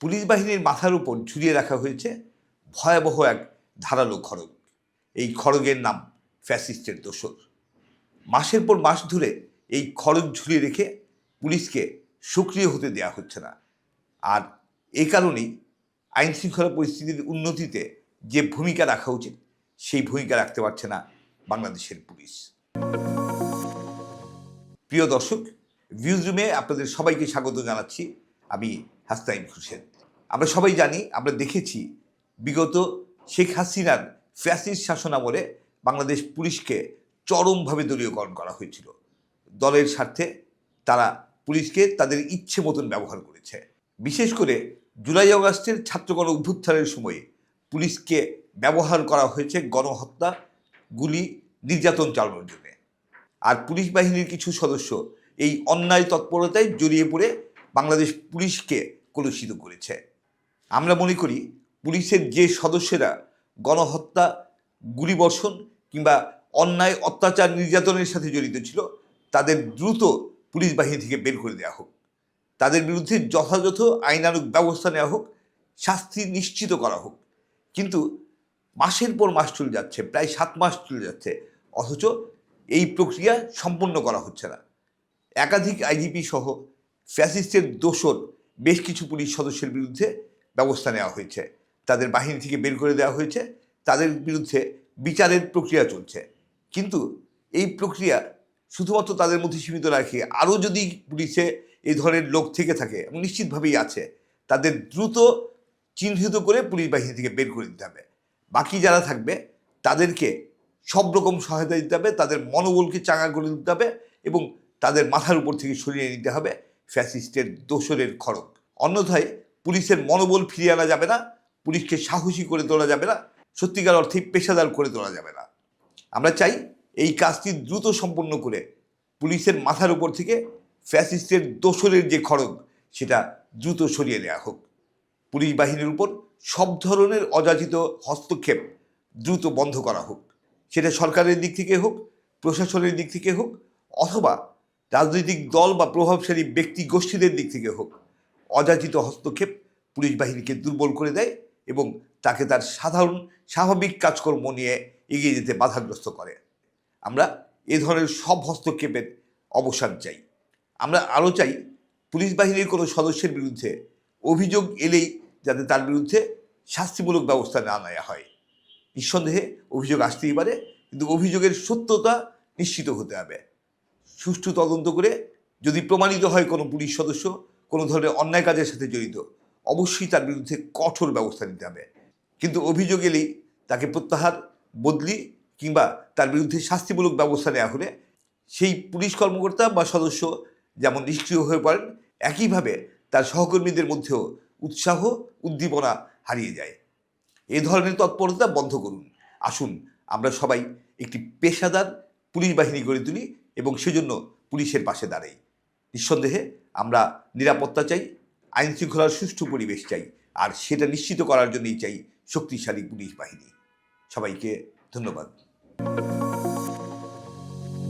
Police বাহিনীর মাথার উপর ঝুলিয়ে রাখা হয়েছে ভয়াবহ এক ধারালো খড়গ। এই খড়গের নাম ফ্যাসিস্টের দোসর। মাসের পর মাস ধরে এই খড়গ ঝুলিয়ে রেখে পুলিশকে সক্রিয় হতে দেওয়া হচ্ছে না। আর এ কারণেই আইন শৃঙ্খলা পরিস্থিতির উন্নতিতে যে ভূমিকা রাখা উচিত, সেই ভূমিকা রাখতে পারছে না বাংলাদেশের পুলিশ। প্রিয় দর্শক ভিউজ রুমে আপনাদের সবাইকে স্বাগত জানাচ্ছি। আমি হাস্তাইন হোসেন। আমরা সবাই জানি, আমরা দেখেছি বিগত শেখ হাসিনার ফ্যাসিস্ট শাসন আমলে বাংলাদেশ পুলিশকে চরমভাবে দলীয়করণ করা হয়েছিল। দলের স্বার্থে তারা পুলিশকে তাদের ইচ্ছে মতন ব্যবহার করেছে। বিশেষ করে জুলাই আগস্টের ছাত্রগণ অভ্যুত্থানের সময়ে পুলিশকে ব্যবহার করা হয়েছে গণহত্যা, গুলি, নির্যাতন চালানোর জন্য। আর পুলিশ বাহিনীর কিছু সদস্য এই অন্যায় তৎপরতায় জড়িয়ে পড়ে বাংলাদেশ পুলিশকে কলুষিত করেছে। আমরা মনে করি, পুলিশের যে সদস্যরা গণহত্যা, গুলিবর্ষণ কিংবা অন্যায়, অত্যাচার নির্যাতনের সাথে জড়িত ছিল, তাদের দ্রুত পুলিশ বাহিনী থেকে বের করে দেওয়া হোক। তাদের বিরুদ্ধে যথাযথ আইনানুগ ব্যবস্থা নেওয়া হোক, শাস্তি নিশ্চিত করা হোক। কিন্তু মাসের পর মাস চলে যাচ্ছে, প্রায় সাত মাস চলে যাচ্ছে, অথচ এই প্রক্রিয়া সম্পন্ন করা হচ্ছে না। একাধিক আইজিপি সহ ফ্যাসিস্টের দোষর বেশ কিছু পুলিশ সদস্যের বিরুদ্ধে ব্যবস্থা নেওয়া হয়েছে। তাদের বাহিনী থেকে বের করে দেওয়া হয়েছে। তাদের বিরুদ্ধে বিচারের প্রক্রিয়া চলছে। কিন্তু এই প্রক্রিয়া শুধুমাত্র তাদের মধ্যে সীমিত রাখে আরও যদি পুলিশে এই ধরনের লোক থেকে থাকে, এবং নিশ্চিতভাবেই আছে, তাদের দ্রুত চিহ্নিত করে পুলিশ বাহিনী থেকে বের করে দিতে হবে। বাকি যারা থাকবে, তাদেরকে সব রকম সহায়তা দিতে হবে, তাদের মনোবলকে চাঙা করে দিতে হবে, এবং তাদের মাথার উপর থেকে সরিয়ে নিতে হবে। ফ্যাসিস্টের দোসরের খড়ক অন্যথায় পুলিশের মনোবল ফিরিয়ে আনা যাবে না, পুলিশকে সাহসী করে তোলা যাবে না, সত্যিকার অর্থে পেশাদার করে তোলা যাবে না। আমরা চাই এই কাজটি দ্রুত সম্পন্ন করে পুলিশের মাথার উপর থেকে ফ্যাসিস্টের দোসরের যে খড়গ, সেটা দ্রুত সরিয়ে নেওয়া হোক। পুলিশ বাহিনীর উপর সব ধরনের অযাচিত হস্তক্ষেপ দ্রুত বন্ধ করা হোক। সেটা সরকারের দিক থেকে হোক, প্রশাসনের দিক থেকে হোক, অথবা রাজনৈতিক দল বা প্রভাবশালী ব্যক্তি গোষ্ঠীদের দিক থেকে হোক, অযাচিত হস্তক্ষেপ পুলিশ বাহিনীকে দুর্বল করে দেয় এবং তাকে তার সাধারণ, স্বাভাবিক কাজকর্ম নিয়ে এগিয়ে যেতে বাধাগ্রস্ত করে। আমরা এ ধরনের সব হস্তক্ষেপের অবসান চাই। আমরা আরও চাই, পুলিশ বাহিনীর কোনো সদস্যের বিরুদ্ধে অভিযোগ এলেই যাতে তার বিরুদ্ধে শাস্তিমূলক ব্যবস্থা না নেওয়া হয়। নিঃসন্দেহে অভিযোগ আসতেই পারে, কিন্তু অভিযোগের সত্যতা নিশ্চিত হতে হবে। সুষ্ঠু তদন্ত করে যদি প্রমাণিত হয় কোনো পুলিশ সদস্য কোনো ধরনের অন্যায় কাজের সাথে জড়িত, অবশ্যই তার বিরুদ্ধে কঠোর ব্যবস্থা নিতে হবে। কিন্তু অভিযোগ এলেই তাকে প্রত্যাহার, বদলি কিংবা তার বিরুদ্ধে শাস্তিমূলক ব্যবস্থা নেওয়া হলে সেই পুলিশ কর্মকর্তা বা সদস্য যেমন নিষ্ক্রিয় হয়ে পড়েন, একইভাবে তার সহকর্মীদের মধ্যেও উৎসাহ, উদ্দীপনা হারিয়ে যায়। এ ধরনের তৎপরতা বন্ধ করুন। আসুন আমরা সবাই একটি পেশাদার পুলিশ বাহিনী গড়ে তুলি এবং সেজন্য পুলিশের পাশে দাঁড়াই। নিঃসন্দেহে আমরা নিরাপত্তা চাই আইন শৃঙ্খলার সুষ্ঠু পরিবেশ চাই, আর সেটা নিশ্চিত করার জন্যই চাই শক্তিশালী পুলিশ বাহিনী। সবাইকে ধন্যবাদ।